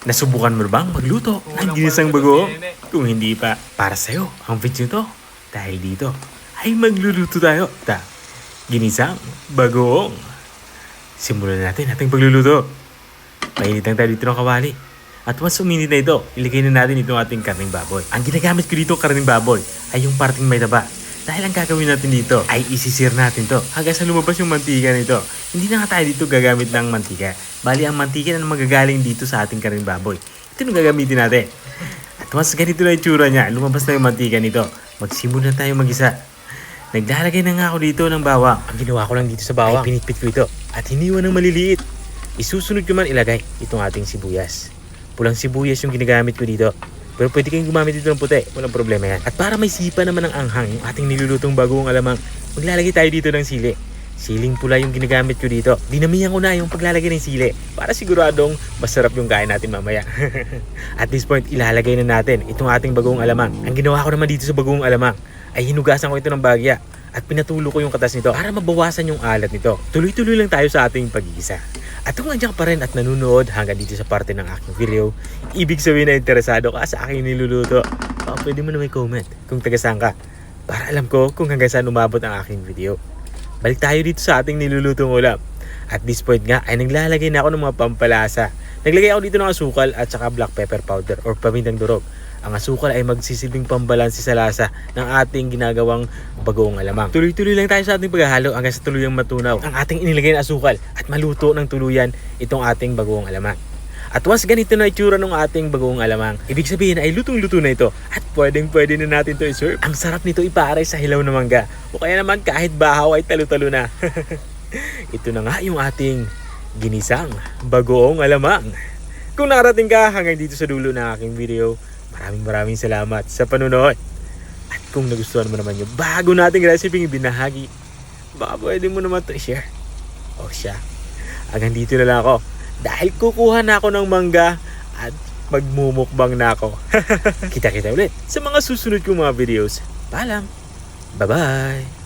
Nasubukan mo bang magluto ng ginisang bagoong? Kung hindi pa, para sa'yo ang video to. Dahil dito ay magluluto tayo. Ta, ginisang bagoong. Simulan natin ating pagluluto. Painit lang tayo dito ng kawali. At once uminit na ito, ilagay na natin itong ating karning baboy. Ang ginagamit ko dito karning baboy ay yung parting may taba. Dahil ang gagawin natin dito ay isisir natin to hanggang sa lumabas yung mantika nito. Hindi na nga tayo dito gagamit ng mantika. Bali ang mantika na magagaling dito sa ating karning baboy. Ito yung gagamitin natin. At once ganito na yung tsura niya, lumabas na yung mantika nito. Magsimula tayo mag-isa. Naglalagay na nga ako dito ng bawang. Ang ginawa ko lang dito sa bawang, ay pinitpit ko ito. At hiniwan ng maliliit. Isusunod ko man ilagay itong ating sibuyas. Pulang sibuyas yung ginagamit ko dito. Pero pwede kayong gumamit dito ng puti. Walang problema yan. At para may sipa naman ng anghang yung ating nilulutong bagong alamang, maglalagay tayo dito ng sili. Siling pula yung ginagamit ko dito. Dinamihan ko na yung paglalagay ng sili para siguradong masarap yung kain natin mamaya. At this point, ilalagay na natin itong ating bagong alamang. Ang ginawa ko naman dito sa bagong alamang ay hinugasan ko ito ng bagya at pinatulo ko yung katas nito para mabawasan yung alat nito. Tuloy-tuloy lang tayo sa ating pag-iisa. At kung nandiyan ka pa rin at nanonood hanggang dito sa parte ng aking video, ibig sabihin na interesado ka sa aking niluluto, baka pwede mo na may comment kung taga saan ka para alam ko kung hanggang saan umabot ang aking video. Balik tayo dito sa ating nilulutong ulam. At this point nga ay naglalagay na ako ng mga pampalasa. Naglagay ako dito ng asukal at saka black pepper powder or pamintang durog. Ang asukal ay magsisilbing pambalansi sa lasa ng ating ginagawang bagoong alamang. Tuloy-tuloy lang tayo sa ating paghahalo hanggang sa tuluyang matunaw ang ating inilagay na asukal at maluto ng tuluyan itong ating bagoong alamang. At once ganito na itsura ng ating bagoong alamang, ibig sabihin ay lutong-luto na ito at pwedeng pwede na natin ito i-serve. Ang sarap nito ipare sa hilaw na mangga o kaya naman kahit bahaw ay talo-talo na. ito na nga yung ating ginisang bagoong alamang. Kung nakarating ka hanggang dito sa dulo ng aking video, maraming maraming salamat sa panonood. At kung nagustuhan mo naman yung bago nating recipe ibinahagi, baka pwede mo naman to i-share. O siya, hanggang dito na lang ako. Dahil kukuha na ako ng mangga at magmumukbang na ako. Kita-kita ulit sa mga susunod kong mga videos. Paalam! Bye-bye!